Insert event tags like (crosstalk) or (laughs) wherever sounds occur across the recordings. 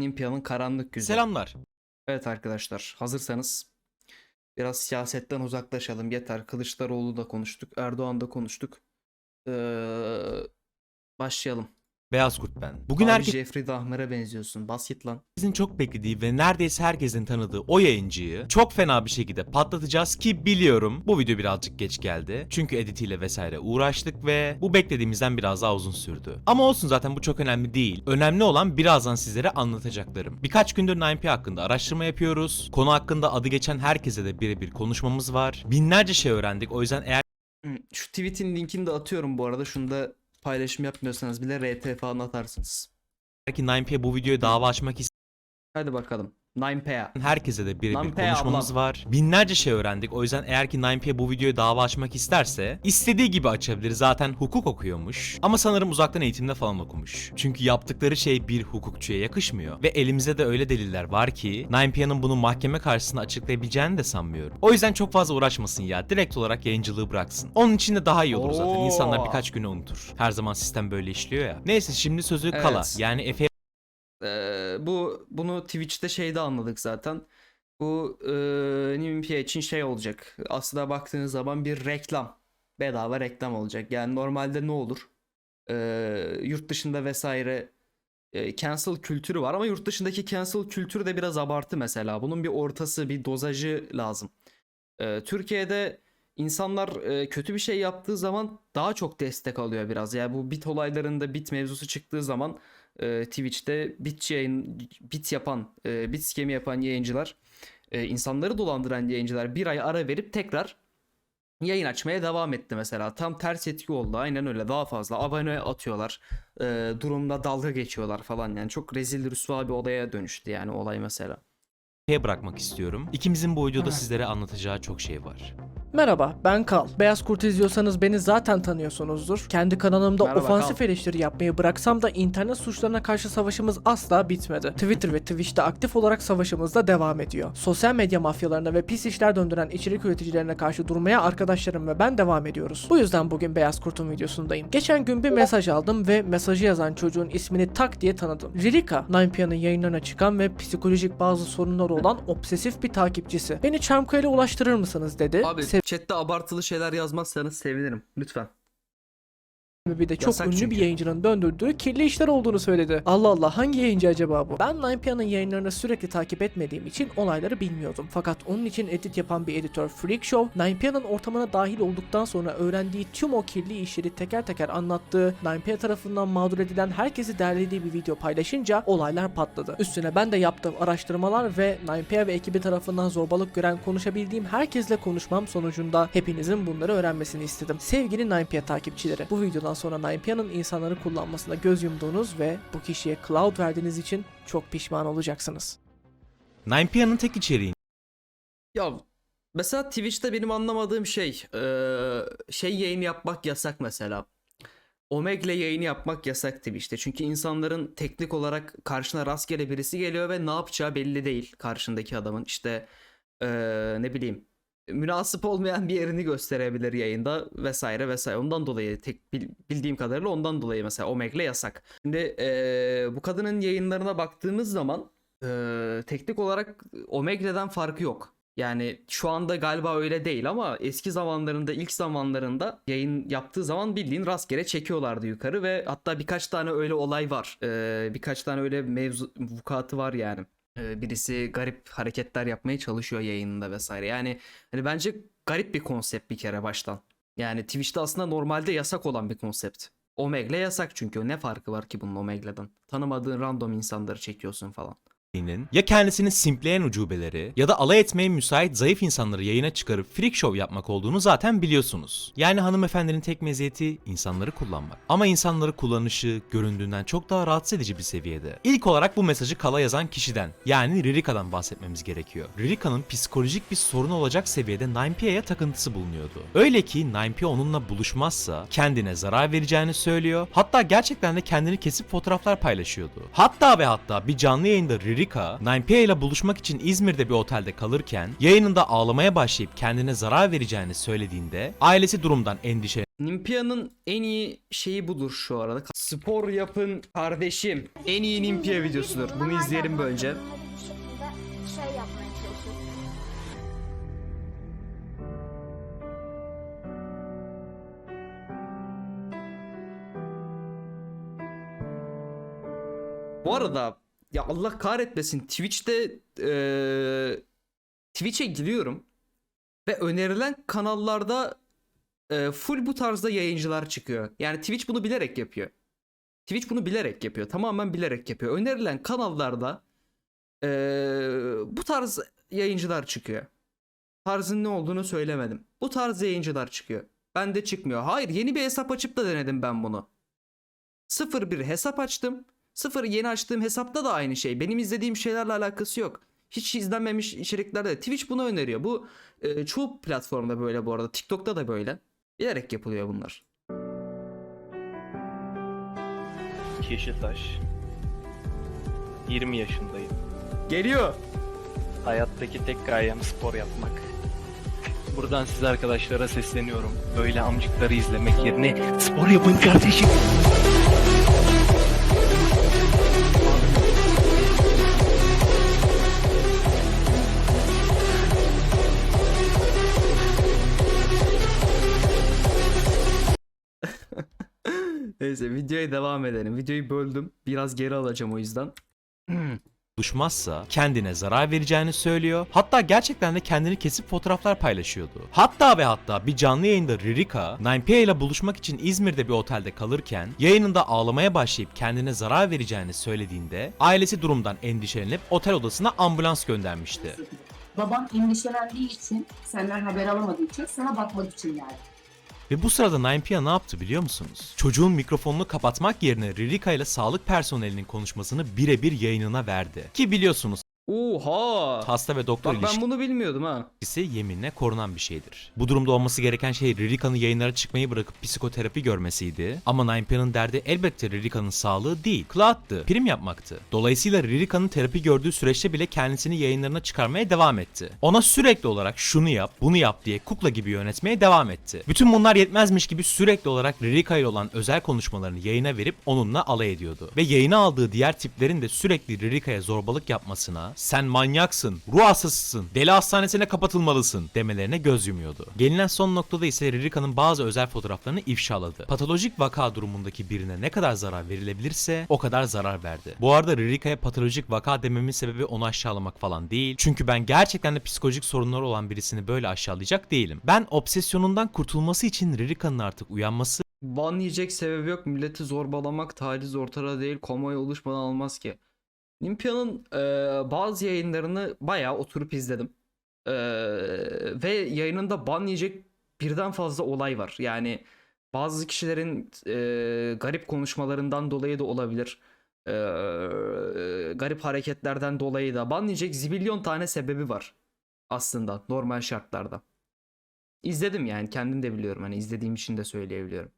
Nimpia'nın karanlık yüzü. Selamlar. Evet arkadaşlar hazırsanız biraz siyasetten uzaklaşalım. Yeter Kılıçdaroğlu da konuştuk. Erdoğan da konuştuk. Ee, başlayalım. Beyaz Kurt ben. Bugün Abi herkesin Jeffrey Dahmer'e benziyorsun. Bas git lan. çok beklediği ve neredeyse herkesin tanıdığı o yayıncıyı çok fena bir şekilde patlatacağız ki biliyorum bu video birazcık geç geldi. Çünkü editiyle vesaire uğraştık ve bu beklediğimizden biraz daha uzun sürdü. Ama olsun zaten bu çok önemli değil. Önemli olan birazdan sizlere anlatacaklarım. Birkaç gündür 9P hakkında araştırma yapıyoruz. Konu hakkında adı geçen herkese de birebir konuşmamız var. Binlerce şey öğrendik. O yüzden eğer Şu tweet'in linkini de atıyorum bu arada. Şunu da paylaşım yapmıyorsanız bile RT falan atarsınız. ki 9P bu videoya dava açmak Hadi bakalım. 9PA. Herkese de birebir konuşmamız ablam. var. Binlerce şey öğrendik. O yüzden eğer ki 9P bu videoya dava açmak isterse istediği gibi açabilir. Zaten hukuk okuyormuş. Ama sanırım uzaktan eğitimde falan okumuş. Çünkü yaptıkları şey bir hukukçuya yakışmıyor. Ve elimizde de öyle deliller var ki 9P'nin bunu mahkeme karşısında açıklayabileceğini de sanmıyorum. O yüzden çok fazla uğraşmasın ya. Direkt olarak yayıncılığı bıraksın. Onun için de daha iyi olur zaten. İnsanlar birkaç güne unutur. Her zaman sistem böyle işliyor ya. Neyse şimdi sözü Kala. Evet. Yani Efe Ee, bu bunu Twitch'te şeyde anladık zaten. Bu e, Nvidia için şey olacak. Aslında baktığınız zaman bir reklam. Bedava reklam olacak. Yani normalde ne olur? Ee, yurt dışında vesaire e, cancel kültürü var ama yurt dışındaki cancel kültürü de biraz abartı mesela. Bunun bir ortası, bir dozajı lazım. Ee, Türkiye'de insanlar kötü bir şey yaptığı zaman daha çok destek alıyor biraz. Yani bu bit olaylarında bit mevzusu çıktığı zaman e, Twitch'te bit yayın bit yapan, e, bit skemi yapan yayıncılar, e, insanları dolandıran yayıncılar bir ay ara verip tekrar yayın açmaya devam etti mesela. Tam ters etki oldu. Aynen öyle. Daha fazla abone atıyorlar. E, durumda dalga geçiyorlar falan yani. Çok rezil rüsva bir olaya dönüştü yani olay mesela. Efe'ye bırakmak istiyorum. İkimizin bu videoda sizlere anlatacağı çok şey var. Merhaba, ben Kal. Beyaz Kurt izliyorsanız beni zaten tanıyorsunuzdur. Kendi kanalımda Merhaba, ofansif Kal. eleştiri yapmayı bıraksam da internet suçlarına karşı savaşımız asla bitmedi. Twitter ve Twitch'te aktif olarak savaşımız da devam ediyor. Sosyal medya mafyalarına ve pis işler döndüren içerik üreticilerine karşı durmaya arkadaşlarım ve ben devam ediyoruz. Bu yüzden bugün Beyaz Kurt'un videosundayım. Geçen gün bir mesaj aldım ve mesajı yazan çocuğun ismini tak diye tanıdım. Rilika, 9PA'nın yayınlarına çıkan ve psikolojik bazı sorunları olan obsesif bir takipçisi. Beni Çamkaya'ya ulaştırır mısınız dedi. Abi Se- chatte abartılı şeyler yazmazsanız sevinirim. Lütfen. Sebebi de çok Yasak ünlü çünkü. bir yayıncının döndürdüğü kirli işler olduğunu söyledi. Allah Allah hangi yayıncı acaba bu? Ben 9PA'nın yayınlarını sürekli takip etmediğim için olayları bilmiyordum. Fakat onun için edit yapan bir editör Freak Show, 9PA'nın ortamına dahil olduktan sonra öğrendiği tüm o kirli işleri teker teker anlattığı, 9PA tarafından mağdur edilen herkesi derlediği bir video paylaşınca olaylar patladı. Üstüne ben de yaptığım araştırmalar ve 9PA ve ekibi tarafından zorbalık gören konuşabildiğim herkesle konuşmam sonucunda hepinizin bunları öğrenmesini istedim. Sevgili 9PA takipçileri, bu videodan sonra 9PA'nın insanları kullanmasına göz yumduğunuz ve bu kişiye cloud verdiğiniz için çok pişman olacaksınız. 9PA'nın tek içeriği Ya mesela Twitch'te benim anlamadığım şey eee, şey yayın yapmak yasak mesela. Omegle yayını yapmak yasak Twitch'te. Çünkü insanların teknik olarak karşına rastgele birisi geliyor ve ne yapacağı belli değil karşındaki adamın. İşte eee, ne bileyim münasip olmayan bir yerini gösterebilir yayında vesaire vesaire. Ondan dolayı tek bil- bildiğim kadarıyla ondan dolayı mesela Omegle yasak. Şimdi eee, bu kadının yayınlarına baktığımız zaman eee, teknik olarak Omegle'den farkı yok. Yani şu anda galiba öyle değil ama eski zamanlarında ilk zamanlarında yayın yaptığı zaman bildiğin rastgele çekiyorlardı yukarı ve hatta birkaç tane öyle olay var. Ee, birkaç tane öyle mevzu vukuatı var yani. Ee, birisi garip hareketler yapmaya çalışıyor yayınında vesaire. Yani hani bence garip bir konsept bir kere baştan. Yani Twitch'te aslında normalde yasak olan bir konsept. Omegle yasak çünkü. Ne farkı var ki bunun Omegle'den? Tanımadığın random insanları çekiyorsun falan. Nin ya kendisini simpleyen ucubeleri ya da alay etmeye müsait zayıf insanları yayına çıkarıp freak show yapmak olduğunu zaten biliyorsunuz. Yani hanımefendinin tek meziyeti insanları kullanmak. Ama insanları kullanışı göründüğünden çok daha rahatsız edici bir seviyede. İlk olarak bu mesajı kala yazan kişiden yani Ririka'dan bahsetmemiz gerekiyor. Ririka'nın psikolojik bir sorun olacak seviyede 9PA'ya takıntısı bulunuyordu. Öyle ki 9PA onunla buluşmazsa kendine zarar vereceğini söylüyor. Hatta gerçekten de kendini kesip fotoğraflar paylaşıyordu. Hatta ve hatta bir canlı yayında Ririka Ririka, 9PA ile buluşmak için İzmir'de bir otelde kalırken yayınında ağlamaya başlayıp kendine zarar vereceğini söylediğinde ailesi durumdan endişe Nimpia'nın en iyi şeyi budur şu arada. Spor yapın kardeşim. En iyi Nimpia videosudur. Bunu izleyelim. Bir şekilde şey. Bu arada ya Allah kahretmesin Twitch'te eee Twitch'e giriyorum ve önerilen kanallarda eee, full bu tarzda yayıncılar çıkıyor. Yani Twitch bunu bilerek yapıyor. Twitch bunu bilerek yapıyor. Tamamen bilerek yapıyor. Önerilen kanallarda eee, bu tarz yayıncılar çıkıyor. Tarzın ne olduğunu söylemedim. Bu tarz yayıncılar çıkıyor. Bende çıkmıyor. Hayır yeni bir hesap açıp da denedim ben bunu. 01 hesap açtım. Sıfır yeni açtığım hesapta da aynı şey. Benim izlediğim şeylerle alakası yok. Hiç izlenmemiş içeriklerde. Twitch bunu öneriyor. Bu e, çoğu platformda böyle bu arada. TikTok'ta da böyle. Bilerek yapılıyor bunlar. Yeşiltaş. 20 yaşındayım. Geliyor. Hayattaki tek gayem spor yapmak. Buradan siz arkadaşlara sesleniyorum. Böyle amcıkları izlemek yerine spor yapın kardeşim. Neyse videoya devam edelim. Videoyu böldüm. Biraz geri alacağım o yüzden. (clears throat) buluşmazsa kendine zarar vereceğini söylüyor. Hatta gerçekten de kendini kesip fotoğraflar paylaşıyordu. Hatta ve hatta bir canlı yayında Ririka, 9PA ile buluşmak için İzmir'de bir otelde kalırken yayınında ağlamaya başlayıp kendine zarar vereceğini söylediğinde ailesi durumdan endişelenip otel odasına ambulans göndermişti. Babam endişelendiği için, senden haber alamadığı için sana bakmak için geldi. Ve bu sırada 9PA ne yaptı biliyor musunuz? Çocuğun mikrofonunu kapatmak yerine Ririka ile sağlık personelinin konuşmasını birebir yayınına verdi. Ki biliyorsunuz Oha. hasta ve doktor Bak ben bunu bilmiyordum ha. ilişkisi yeminle korunan bir şeydir. Bu durumda olması gereken şey Ririka'nın yayınlara çıkmayı bırakıp psikoterapi görmesiydi. Ama Ninepya'nın derdi elbette Ririka'nın sağlığı değil, Cloud'dı, prim yapmaktı. Dolayısıyla Ririka'nın terapi gördüğü süreçte bile kendisini yayınlarına çıkarmaya devam etti. Ona sürekli olarak şunu yap, bunu yap diye kukla gibi yönetmeye devam etti. Bütün bunlar yetmezmiş gibi sürekli olarak Ririka ile olan özel konuşmalarını yayına verip onunla alay ediyordu. Ve yayına aldığı diğer tiplerin de sürekli Ririka'ya zorbalık yapmasına, sen manyaksın, ruh hastasısın, deli hastanesine kapatılmalısın demelerine göz yumuyordu. Gelinen son noktada ise Ririka'nın bazı özel fotoğraflarını ifşaladı. Patolojik vaka durumundaki birine ne kadar zarar verilebilirse o kadar zarar verdi. Bu arada Ririka'ya patolojik vaka dememin sebebi onu aşağılamak falan değil. Çünkü ben gerçekten de psikolojik sorunları olan birisini böyle aşağılayacak değilim. Ben obsesyonundan kurtulması için Ririka'nın artık uyanması Ban yiyecek sebebi yok. Milleti zorbalamak, taciz ortada değil. Komoya oluşmadan almaz ki. Nimpia'nın e, bazı yayınlarını bayağı oturup izledim. E, ve yayınında ban yiyecek birden fazla olay var. Yani bazı kişilerin e, garip konuşmalarından dolayı da olabilir. E, garip hareketlerden dolayı da ban yiyecek zibilyon tane sebebi var. Aslında normal şartlarda. İzledim yani kendim de biliyorum. Hani izlediğim için de söyleyebiliyorum.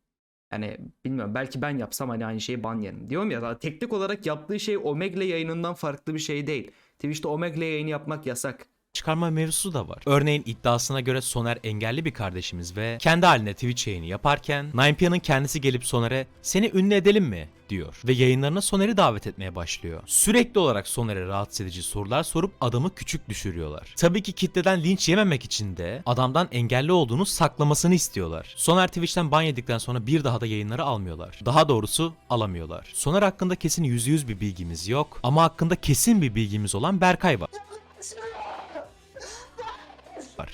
Yani bilmiyorum belki ben yapsam hani aynı şeyi ban yerim. Diyorum ya teknik olarak yaptığı şey Omegle yayınından farklı bir şey değil. Twitch'te Omegle yayını yapmak yasak. çıkarma mevzusu da var. Örneğin iddiasına göre Soner engelli bir kardeşimiz ve kendi haline Twitch yayını yaparken 9PA'nın kendisi gelip Soner'e seni ünlü edelim mi diyor ve yayınlarına Soner'i davet etmeye başlıyor. Sürekli olarak Soner'e rahatsız edici sorular sorup adamı küçük düşürüyorlar. Tabii ki kitleden linç yememek için de adamdan engelli olduğunu saklamasını istiyorlar. Soner Twitch'ten ban yedikten sonra bir daha da yayınları almıyorlar. Daha doğrusu alamıyorlar. Soner hakkında kesin %100 bir bilgimiz yok ama hakkında kesin bir bilgimiz olan Berkay var.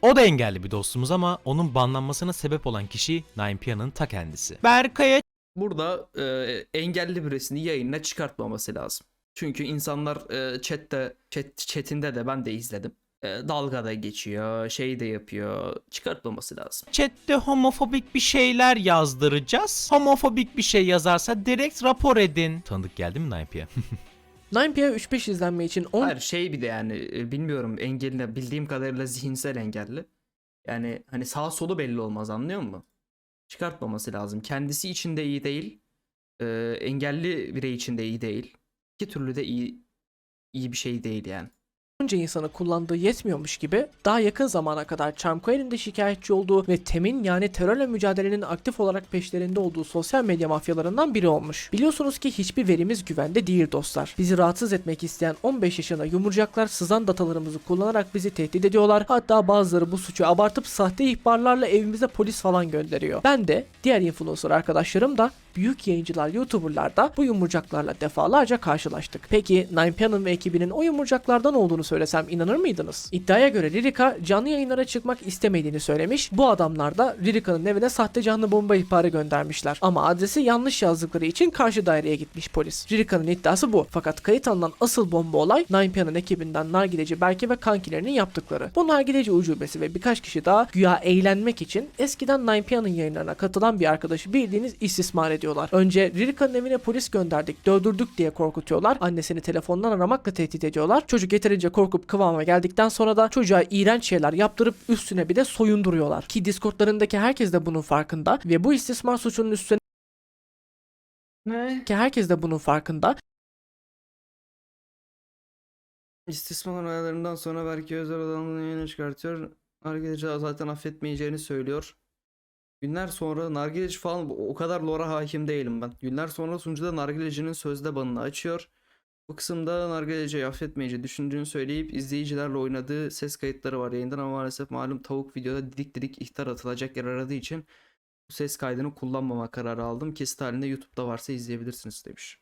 O da engelli bir dostumuz ama onun banlanmasına sebep olan kişi 9PA'nın ta kendisi. Berkay'a Burada e, engelli birisini yayına çıkartmaması lazım. Çünkü insanlar e, chatte, chat, chatinde de ben de izledim. E, dalga da geçiyor, şey de yapıyor. Çıkartmaması lazım. chatte homofobik bir şeyler yazdıracağız. Homofobik bir şey yazarsa direkt rapor edin. Tanıdık geldi mi 9PA? 9PA 3-5 izlenme için 10 Hayır şey bir de yani e, bilmiyorum engeline bildiğim kadarıyla zihinsel engelli. Yani hani sağ solu belli olmaz anlıyor musun? Çıkartmaması lazım. Kendisi için de iyi değil. e, engelli birey için de iyi değil. İki türlü de iyi iyi bir şey değil yani. Onca insanı kullandığı yetmiyormuş gibi daha yakın zamana kadar Charmcoin'in de şikayetçi olduğu ve TEM'in yani terörle mücadelenin aktif olarak peşlerinde olduğu sosyal medya mafyalarından biri olmuş. Biliyorsunuz ki hiçbir verimiz güvende değil dostlar. Bizi rahatsız etmek isteyen 15 yaşına yumurcaklar sızan datalarımızı kullanarak bizi tehdit ediyorlar. Hatta bazıları bu suçu abartıp sahte ihbarlarla evimize polis falan gönderiyor. Ben de diğer influencer arkadaşlarım da büyük yayıncılar, youtuberlar da bu yumurcaklarla defalarca karşılaştık. Peki 9 ve ekibinin o yumurcaklardan olduğunu söylesem inanır mıydınız? İddiaya göre Ririka canlı yayınlara çıkmak istemediğini söylemiş. Bu adamlar da Ririka'nın evine sahte canlı bomba ihbarı göndermişler. Ama adresi yanlış yazdıkları için karşı daireye gitmiş polis. Ririka'nın iddiası bu. Fakat kayıt alınan asıl bomba olay 9 ekibinden Nargileci Berke ve kankilerinin yaptıkları. Bu Nargileci ucubesi ve birkaç kişi daha güya eğlenmek için eskiden 9 yayınlarına katılan bir arkadaşı bildiğiniz istismar ediyorlar. Önce Ririka'nın evine polis gönderdik, dövdürdük diye korkutuyorlar. Annesini telefondan aramakla tehdit ediyorlar. Çocuk yeterince korkup kıvama geldikten sonra da çocuğa iğrenç şeyler yaptırıp üstüne bir de soyunduruyorlar. Ki Discord'larındaki herkes de bunun farkında ve bu istismar suçunun üstüne Ne? ki herkes de bunun farkında İstismar olaylarından sonra belki özel adamını yayına çıkartıyor. Nargileci zaten affetmeyeceğini söylüyor. Günler sonra nargileci falan o kadar lora hakim değilim ben. Günler sonra sunucuda nargilecinin sözde banını açıyor. Bu kısımda nargileci affetmeyeceği düşündüğünü söyleyip izleyicilerle oynadığı ses kayıtları var yayından ama maalesef malum tavuk videoda didik didik ihtar atılacak yer aradığı için bu ses kaydını kullanmama kararı aldım. Kesit halinde YouTube'da varsa izleyebilirsiniz demiş.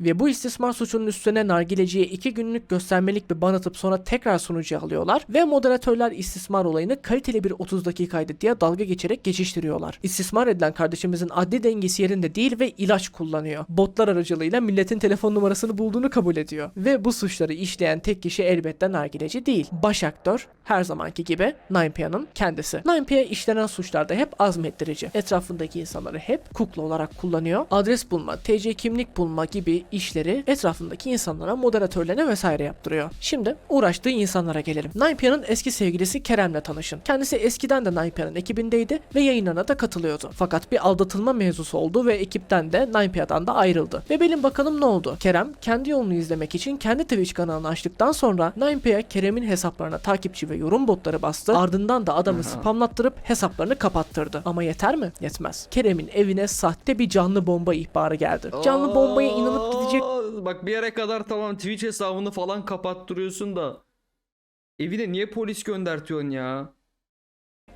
Ve bu istismar suçunun üstüne nargileciye 2 günlük göstermelik bir ban atıp sonra tekrar sunucuya alıyorlar ve moderatörler istismar olayını kaliteli bir 30 dakikaydı diye dalga geçerek geçiştiriyorlar. İstismar edilen kardeşimizin adli dengesi yerinde değil ve ilaç kullanıyor. Botlar aracılığıyla milletin telefon numarasını bulduğunu kabul ediyor. Ve bu suçları işleyen tek kişi elbette nargileci değil. Baş aktör her zamanki gibi Ninepia'nın kendisi. Ninepia işlenen suçlarda hep azmettirici. Etrafındaki insanları hep kukla olarak kullanıyor. Adres bulma, TC kimlik bulma gibi işleri etrafındaki insanlara, moderatörlerine vesaire yaptırıyor. Şimdi uğraştığı insanlara gelelim. Ninepia'nın eski sevgilisi Kerem'le tanışın. Kendisi eskiden de Ninepia'nın ekibindeydi ve yayınlarına da katılıyordu. Fakat bir aldatılma mevzusu oldu ve ekipten de Ninepia'dan da ayrıldı. Ve bilin bakalım ne oldu? Kerem kendi yolunu izlemek için kendi Twitch kanalını açtıktan sonra Ninepia Kerem'in hesaplarına takipçi ve yorum botları bastı. Ardından da adamı spamlattırıp hesaplarını kapattırdı. Ama yeter mi? Yetmez. Kerem'in evine sahte bir canlı bomba ihbarı geldi. Canlı bombaya inanıp gidecek Bak bir yere kadar tamam Twitch hesabını falan kapattırıyorsun da evine niye polis göndertiyorsun ya?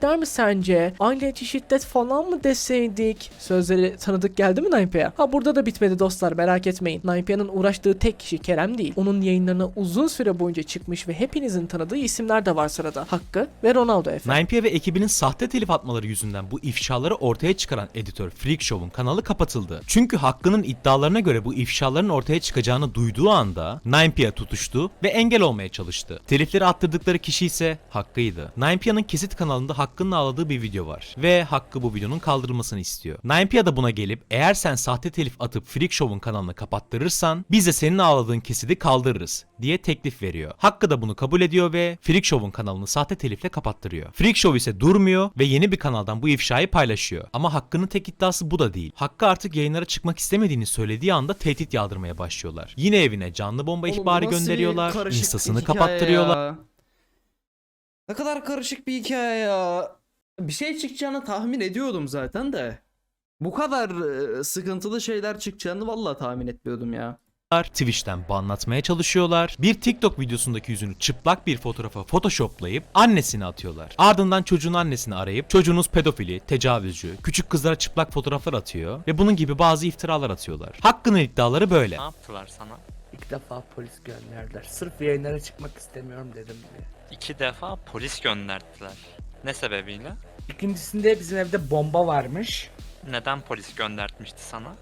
Der mi sence? Aileci şiddet falan mı deseydik? Sözleri tanıdık geldi mi Naype'ye? Ha burada da bitmedi dostlar merak etmeyin. Naype'nin uğraştığı tek kişi Kerem değil. Onun yayınlarına uzun süre boyunca çıkmış ve hepinizin tanıdığı isimler de var sırada. Hakkı ve Ronaldo Efe. Ninepia ve ekibinin sahte telif atmaları yüzünden bu ifşaları ortaya çıkaran editör Freak Show'un kanalı kapatıldı. Çünkü Hakkı'nın iddialarına göre bu ifşaların ortaya çıkacağını duyduğu anda Ninepia tutuştu ve engel olmaya çalıştı. Telifleri attırdıkları kişi ise Hakkı'ydı. Ninepia'nın kesit kanalında Hakkı'nın ağladığı bir video var ve Hakkı bu videonun kaldırılmasını istiyor. Ninepia da buna gelip eğer sen sahte telif atıp Freak Show'un kanalını kapattırırsan biz de senin ağladığın kesidi kaldırırız diye teklif veriyor. Hakkı da bunu kabul ediyor ve Freak Show'un kanalını sahte telifle kapattırıyor. Freak Show ise durmuyor ve yeni bir kanaldan bu ifşayı paylaşıyor. Ama Hakkı'nın tek iddiası bu da değil. Hakkı artık yayınlara çıkmak istemediğini söylediği anda tehdit yağdırmaya başlıyorlar. Yine evine canlı bomba Oğlum ihbarı gönderiyorlar, instasını kapattırıyorlar. ya? Ne kadar karışık bir hikaye ya. Bir şey çıkacağını tahmin ediyordum zaten de. Bu kadar e, sıkıntılı şeyler çıkacağını vallahi tahmin etmiyordum ya. Twitch'ten banlatmaya çalışıyorlar. Bir TikTok videosundaki yüzünü çıplak bir fotoğrafa photoshoplayıp annesine atıyorlar. Ardından çocuğun annesini arayıp çocuğunuz pedofili, tecavüzcü, küçük kızlara çıplak fotoğraflar atıyor ve bunun gibi bazı iftiralar atıyorlar. Hakkı'nın iddiaları böyle. Ne yaptılar sana? Defa polis gönderdiler. Sırf yayınlara çıkmak istemiyorum dedim diye. İki defa polis gönderdiler. Ne sebebiyle? İkincisinde bizim evde bomba varmış. Neden polis göndertmişti sana?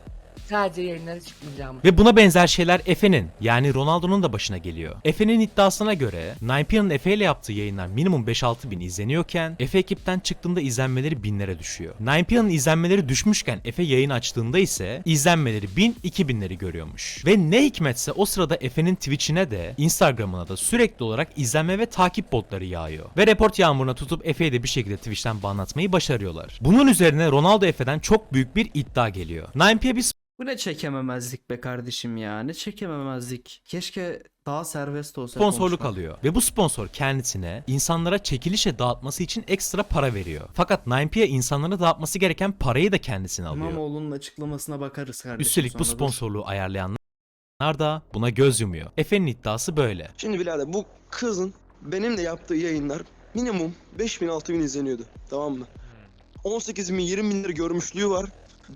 Sadece yayınlara çıkmayacağım. Ve buna benzer şeyler Efe'nin yani Ronaldo'nun da başına geliyor. Efe'nin iddiasına göre Ninepia'nın Efe ile yaptığı yayınlar minimum 5-6 bin izleniyorken Efe ekipten çıktığında izlenmeleri binlere düşüyor. Ninepia'nın izlenmeleri düşmüşken Efe yayın açtığında ise izlenmeleri 1000-2000'leri binleri görüyormuş. Ve ne hikmetse o sırada Efe'nin Twitch'ine de Instagram'ına da sürekli olarak izlenme ve takip botları yağıyor. Ve report yağmuruna tutup Efe'yi de bir şekilde Twitch'ten banlatmayı başarıyorlar. Bunun üzerine Ronaldo Efe'den çok büyük bir iddia geliyor. Ninepia bir Bu ne çekememezlik be kardeşim ya. Ne çekememezlik. Keşke Daha serbest olsa sponsorluk konuşmak. alıyor. Ve bu sponsor kendisine insanlara çekilişe dağıtması için ekstra para veriyor. Fakat 9P'ye insanlara dağıtması gereken parayı da kendisine alıyor. İmamoğlu'nun açıklamasına bakarız kardeşim. Üstelik bu sponsorluğu ayarlayanlar da buna göz yumuyor. Efe'nin iddiası böyle. Şimdi birader bu kızın benimle yaptığı yayınlar minimum 5000 6000 izleniyordu. Tamam mı? 18 bin 20 bin lira görmüşlüğü var.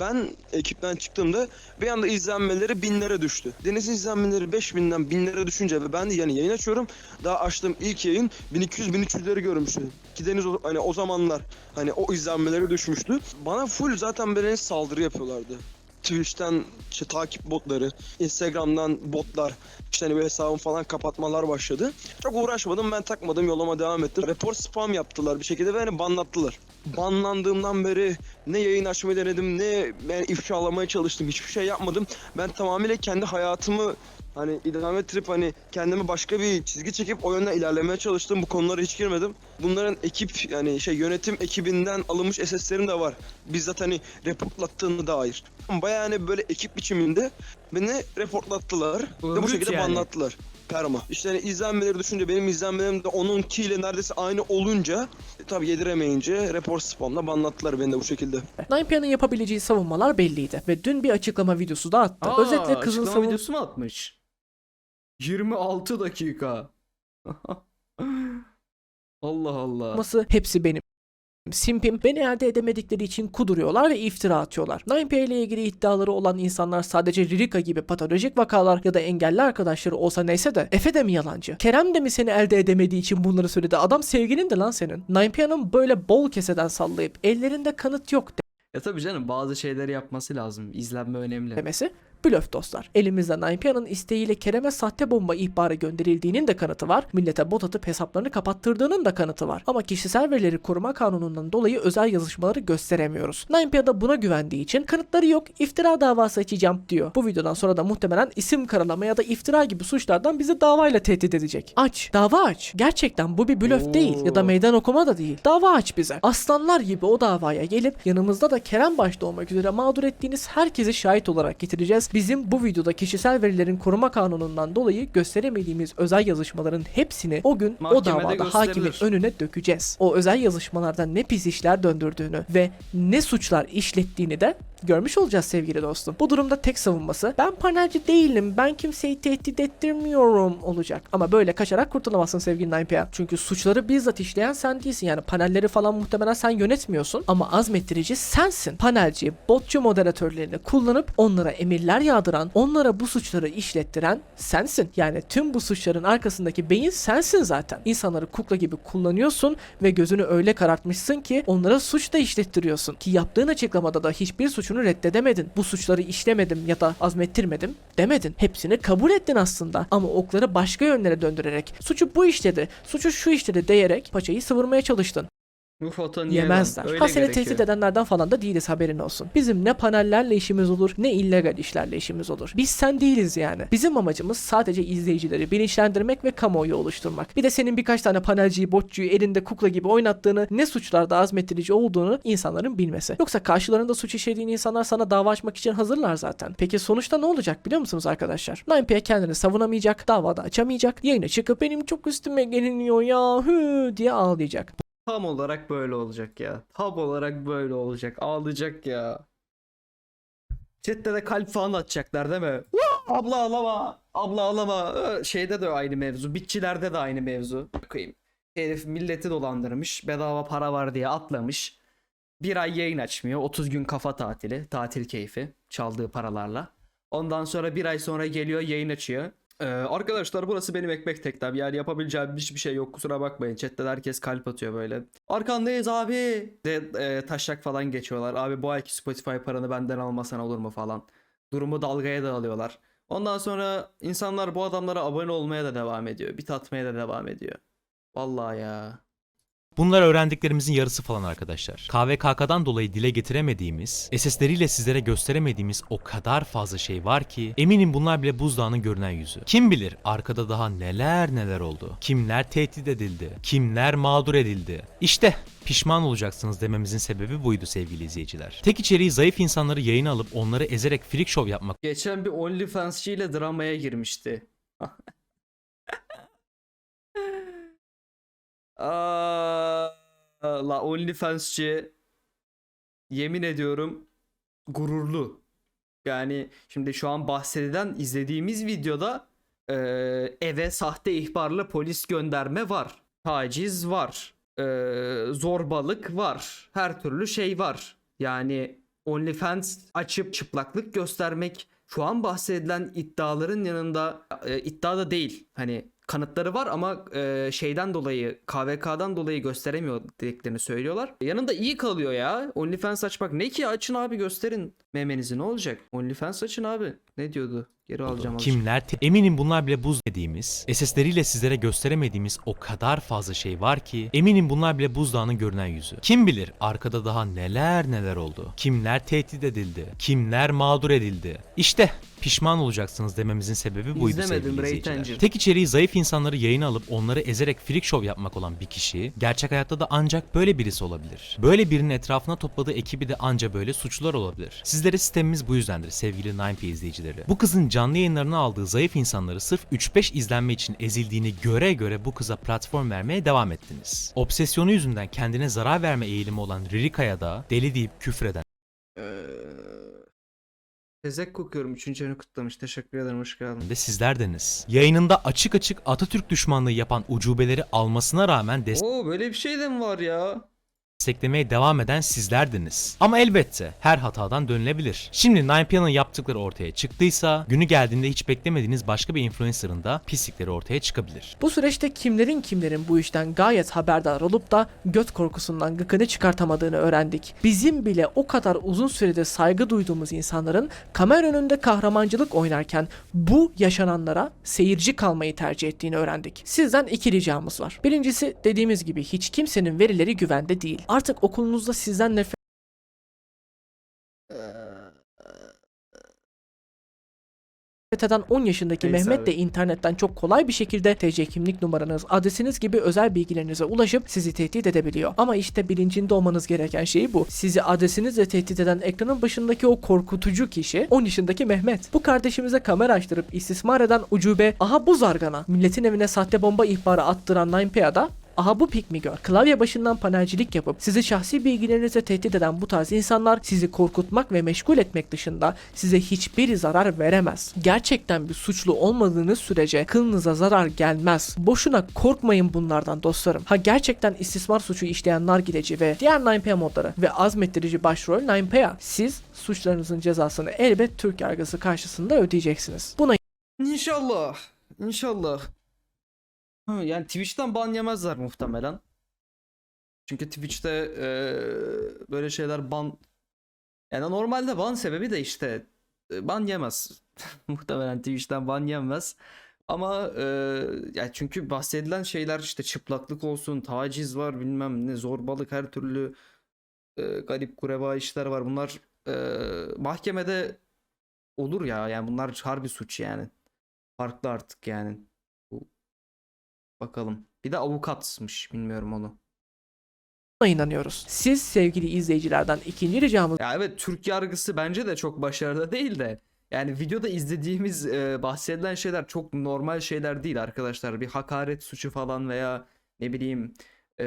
Ben ekipten çıktığımda bir anda izlenmeleri binlere düştü. Deniz'in izlenmeleri 5000'den binlere düşünce ve ben yani yayın açıyorum. Daha açtığım ilk yayın 1200-1300'leri görmüştü. Ki Deniz o, hani o zamanlar hani o izlenmeleri düşmüştü. Bana full zaten böyle saldırı yapıyorlardı. Twitch'ten işte takip botları, Instagram'dan botlar, işte hani böyle hesabımı falan kapatmalar başladı. Çok uğraşmadım ben takmadım yoluma devam ettim. Report spam yaptılar bir şekilde ve beni banlattılar. Banlandığımdan beri ne yayın açmayı denedim ne ben ifşalamaya çalıştım hiçbir şey yapmadım. Ben tamamıyla kendi hayatımı hani idame ettirip hani kendime başka bir çizgi çekip o yönden ilerlemeye çalıştım. Bu konulara hiç girmedim. Bunların ekip yani şey yönetim ekibinden alınmış SS'lerim de var. Bizzat hani reportlattığını dair. Bayağı hani böyle ekip biçiminde beni reportlattılar. Ve bu şekilde yani. banlattılar. Perma. İşte hani izlenmeleri düşünce benim izlenmelerim de onunkiyle neredeyse aynı olunca e, tabii yediremeyince report spamla banlattılar beni de bu şekilde. 9PA'nın yapabileceği savunmalar belliydi ve dün bir açıklama videosu da attı. Aa, Özetle kızın açıklama savunması videosu mu atmış? 26 dakika. (laughs) Allah Allah. Yapması hepsi benim. Simpim beni elde edemedikleri için kuduruyorlar ve iftira atıyorlar. 9P ile ilgili iddiaları olan insanlar sadece Ririka gibi patolojik vakalar ya da engelli arkadaşları olsa neyse de Efe de mi yalancı? Kerem de mi seni elde edemediği için bunları söyledi? Adam sevgilin de lan senin. 9P'nin böyle bol keseden sallayıp ellerinde kanıt yok Ya tabii canım bazı şeyleri yapması lazım. İzlenme önemli. demesi blöf dostlar. Elimizde 9PA'nın isteğiyle Kerem'e sahte bomba ihbarı gönderildiğinin de kanıtı var. Millete bot atıp hesaplarını kapattırdığının da kanıtı var. Ama kişisel verileri koruma kanunundan dolayı özel yazışmaları gösteremiyoruz. 9PA da buna güvendiği için kanıtları yok iftira davası açacağım diyor. Bu videodan sonra da muhtemelen isim karalama ya da iftira gibi suçlardan bizi davayla tehdit edecek. Aç. Dava aç. Gerçekten bu bir blöf değil ya da meydan okuma da değil. Dava aç bize. Aslanlar gibi o davaya gelip yanımızda da Kerem başta olmak üzere mağdur ettiğiniz herkesi şahit olarak getireceğiz. Bizim bu videoda kişisel verilerin koruma kanunundan dolayı gösteremediğimiz özel yazışmaların hepsini o gün o Mahkemede davada hakimin önüne dökeceğiz. O özel yazışmalarda ne pis işler döndürdüğünü ve ne suçlar işlettiğini de görmüş olacağız sevgili dostum. Bu durumda tek savunması ben panelci değilim ben kimseyi tehdit ettirmiyorum olacak. Ama böyle kaçarak kurtulamazsın sevgili 9PA. Çünkü suçları bizzat işleyen sen değilsin yani panelleri falan muhtemelen sen yönetmiyorsun ama azmettirici sensin. Panelci, botçu moderatörlerini kullanıp onlara emirler yağdıran, onlara bu suçları işlettiren sensin. Yani tüm bu suçların arkasındaki beyin sensin zaten. İnsanları kukla gibi kullanıyorsun ve gözünü öyle karartmışsın ki onlara suç da işlettiriyorsun. Ki yaptığın açıklamada da hiçbir suçunu reddedemedin. Bu suçları işlemedim ya da azmettirmedim demedin. Hepsini kabul ettin aslında ama okları başka yönlere döndürerek suçu bu işledi, suçu şu işledi diyerek paçayı sıvırmaya çalıştın. Niye Yemezler. Öyle Ha seni gerekiyor. tehdit edenlerden falan da değiliz haberin olsun. Bizim ne panellerle işimiz olur ne illegal işlerle işimiz olur. Biz sen değiliz yani. Bizim amacımız sadece izleyicileri bilinçlendirmek ve kamuoyu oluşturmak. Bir de senin birkaç tane panelciyi, botçuyu elinde kukla gibi oynattığını, ne suçlarda azmettirici olduğunu insanların bilmesi. Yoksa karşılarında suç işlediğin insanlar sana dava açmak için hazırlar zaten. Peki sonuçta ne olacak biliyor musunuz arkadaşlar? 9P kendini savunamayacak, davada açamayacak, yayına çıkıp benim çok üstüme geliniyor ya hü diye ağlayacak. Tam olarak böyle olacak ya. Tam olarak böyle olacak. Ağlayacak ya. Chat'te de kalp falan atacaklar değil mi? Abla ağlama. Abla ağlama. Şeyde de aynı mevzu. Bitçilerde de aynı mevzu. Bakayım. Herif milleti dolandırmış. Bedava para var diye atlamış. Bir ay yayın açmıyor. 30 gün kafa tatili. Tatil keyfi. Çaldığı paralarla. Ondan sonra bir ay sonra geliyor yayın açıyor. Ee, arkadaşlar burası benim ekmek teknem. Yani yapabileceğim hiçbir şey yok kusura bakmayın. Chat'te de herkes kalp atıyor böyle. Arkandayız abi. De, e, taşak falan geçiyorlar. Abi bu ayki Spotify paranı benden almasan olur mu falan. Durumu dalgaya da alıyorlar. Ondan sonra insanlar bu adamlara abone olmaya da devam ediyor. Bit atmaya da devam ediyor. Vallahi ya. Bunlar öğrendiklerimizin yarısı falan arkadaşlar. KVKK'dan dolayı dile getiremediğimiz, SS'leriyle sizlere gösteremediğimiz o kadar fazla şey var ki eminim bunlar bile buzdağının görünen yüzü. Kim bilir arkada daha neler neler oldu. Kimler tehdit edildi. Kimler mağdur edildi. İşte pişman olacaksınız dememizin sebebi buydu sevgili izleyiciler. Tek içeriği zayıf insanları yayına alıp onları ezerek freak show yapmak Geçen bir OnlyFansçı ile dramaya girmişti. (laughs) La OnlyFans'çı yemin ediyorum gururlu. Yani şimdi şu an bahsedilen izlediğimiz videoda e, eve sahte ihbarla polis gönderme var. Taciz var. E, zorbalık var. Her türlü şey var. Yani OnlyFans açıp çıplaklık göstermek şu an bahsedilen iddiaların yanında e, iddia da değil. Hani kanıtları var ama e, şeyden dolayı KVK'dan dolayı gösteremiyor dediklerini söylüyorlar. Yanında iyi kalıyor ya. OnlyFans açmak ne ki açın abi gösterin memenizi ne olacak? OnlyFans açın abi. Ne diyordu? Geri alacağım alacağım. Kimler? Eminim bunlar bile buz dediğimiz, SS'leriyle sizlere gösteremediğimiz o kadar fazla şey var ki eminim bunlar bile buzdağının görünen yüzü. Kim bilir arkada daha neler neler oldu. Kimler tehdit edildi. Kimler mağdur edildi. İşte pişman olacaksınız dememizin sebebi buydu İzlemedim, sevgili Ray izleyiciler. Tanger. Tek içeriği zayıf insanları yayına alıp onları ezerek freak show yapmak olan bir kişi gerçek hayatta da ancak böyle birisi olabilir. Böyle birinin etrafına topladığı ekibi de anca böyle suçlular olabilir. Sizlere sistemimiz bu yüzdendir sevgili 9P izleyicileri. Bu kızın canlı yayınlarına aldığı zayıf insanları sırf 3-5 izlenme için ezildiğini göre göre bu kıza platform vermeye devam ettiniz. Obsesyonu yüzünden kendine zarar verme eğilimi olan Ririka'ya da deli deyip küfreden Ee, Tezek kokuyorum. Üçüncü ayını kutlamış. Teşekkür ederim. Hoş geldin. de sizlerdeniz. Yayınında açık açık Atatürk düşmanlığı yapan ucubeleri almasına rağmen Oo böyle bir şey de mi var ya? Desteklemeye devam eden sizlerdiniz. Ama elbette her hatadan dönülebilir. Şimdi 9PL'ın yaptıkları ortaya çıktıysa günü geldiğinde hiç beklemediğiniz başka bir influencer'ın da pislikleri ortaya çıkabilir. Bu süreçte kimlerin kimlerin bu işten gayet haberdar olup da göt korkusundan gıkını çıkartamadığını öğrendik. Bizim bile o kadar uzun sürede saygı duyduğumuz insanların kamera önünde kahramancılık oynarken bu yaşananlara seyirci kalmayı tercih ettiğini öğrendik. Sizden iki ricamız var. Birincisi dediğimiz gibi hiç kimsenin verileri güvende değil. Artık okulunuzda sizden nefret eden 10 yaşındaki Neyse Mehmet abi. de internetten çok kolay bir şekilde TC kimlik numaranız, adresiniz gibi özel bilgilerinize ulaşıp sizi tehdit edebiliyor. Ama işte bilincinde olmanız gereken şey bu. Sizi adresinizle tehdit eden ekranın başındaki o korkutucu kişi 10 yaşındaki Mehmet. Bu kardeşimize kamera açtırıp istismar eden ucube aha bu zargana milletin evine sahte bomba ihbarı attıran 9PA'da Aha bu Pick Me Girl. Klavye başından panelcilik yapıp sizi şahsi bilgilerinize tehdit eden bu tarz insanlar sizi korkutmak ve meşgul etmek dışında size hiçbir zarar veremez. Gerçekten bir suçlu olmadığınız sürece kılınıza zarar gelmez. Boşuna korkmayın bunlardan dostlarım. Ha gerçekten istismar suçu işleyen nargileci ve diğer 9PA modları ve azmettirici başrol 9PA. Siz suçlarınızın cezasını elbet Türk yargısı karşısında ödeyeceksiniz. Buna İnşallah. İnşallah. Yani Twitch'ten ban yemezler muhtemelen. Çünkü Twitch'te eee, böyle şeyler ban yani normalde ban sebebi de işte e, ban yemez. (laughs) muhtemelen Twitch'ten ban yenmez. Ama eee ya çünkü bahsedilen şeyler işte çıplaklık olsun, taciz var, bilmem ne zorbalık her türlü eee, garip kureba işler var. Bunlar eee, mahkemede olur ya. Yani bunlar harbi suç yani. Farklı artık yani. Bakalım. Bir de avukatmış. Bilmiyorum onu. inanıyoruz. Siz sevgili izleyicilerden ikinci ricamız Ya evet Türk yargısı bence de çok başarılı değil de yani videoda izlediğimiz e, bahsedilen şeyler çok normal şeyler değil arkadaşlar. Bir hakaret suçu falan veya ne bileyim e,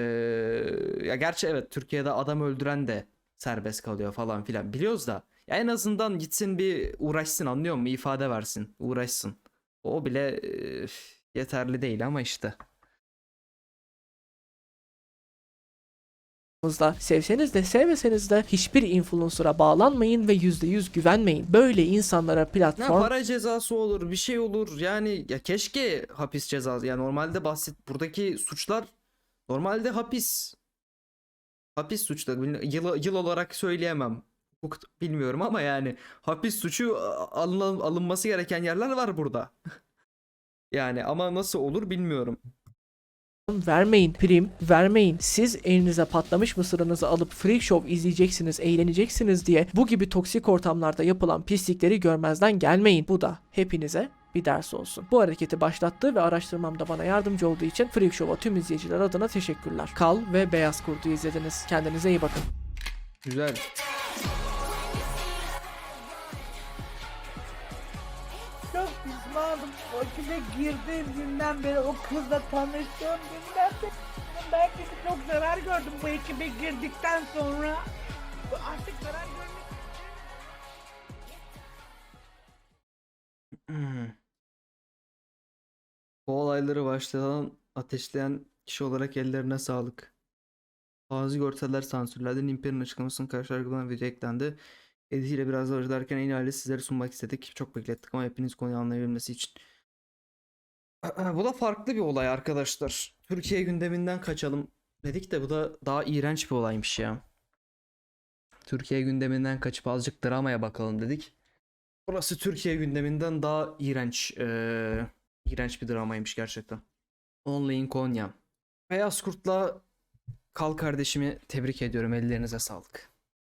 ya gerçi evet Türkiye'de adam öldüren de serbest kalıyor falan filan biliyoruz da ya en azından gitsin bir uğraşsın anlıyor musun? İfade versin, uğraşsın. O bile e, yeterli değil ama işte. da sevseniz de sevmeseniz de hiçbir influencer'a bağlanmayın ve %100 güvenmeyin. Böyle insanlara Ya platform para cezası olur, bir şey olur. Yani ya keşke hapis cezası. Ya normalde bahset buradaki suçlar normalde hapis. Hapis suçları. Yıl, yıl olarak söyleyemem. Bilmiyorum ama yani hapis suçu alın, alınması gereken yerler var burada. (laughs) Yani ama nasıl olur bilmiyorum. vermeyin, prim vermeyin. Siz elinize patlamış mısırınızı alıp freak show izleyeceksiniz, eğleneceksiniz diye bu gibi toksik ortamlarda yapılan pislikleri görmezden gelmeyin. Bu da hepinize bir ders olsun. Bu hareketi başlattığı ve araştırmamda bana yardımcı olduğu için Freak Show'a tüm izleyiciler adına teşekkürler. Kal ve Beyaz Kurt'u izlediniz. Kendinize iyi bakın. Güzel. O kime girdiğim günden beri o kızla tanıştığım günden beri Ben çünkü çok zarar gördüm bu ekibe girdikten sonra. Artık zarar görmek Hmm. Bu olayları başlatan, ateşleyen kişi olarak ellerine sağlık. Bazı görseller sansürlendi. Nimper'in açıklamasının karşı video eklendi. Editiyle biraz daha derken en hali sizlere sunmak istedik. Çok beklettik ama hepiniz konuyu anlayabilmesi için. (clears throat) Bu da farklı bir olay arkadaşlar. Türkiye gündeminden kaçalım dedik de bu da daha iğrenç bir olaymış ya. Türkiye gündeminden kaçıp azıcık dramaya bakalım dedik. Burası Türkiye gündeminden daha iğrenç, eee, iğrenç bir dramaymış gerçekten. Only in Konya. Beyaz Kurt'la Kal kardeşimi tebrik ediyorum. Ellerinize sağlık.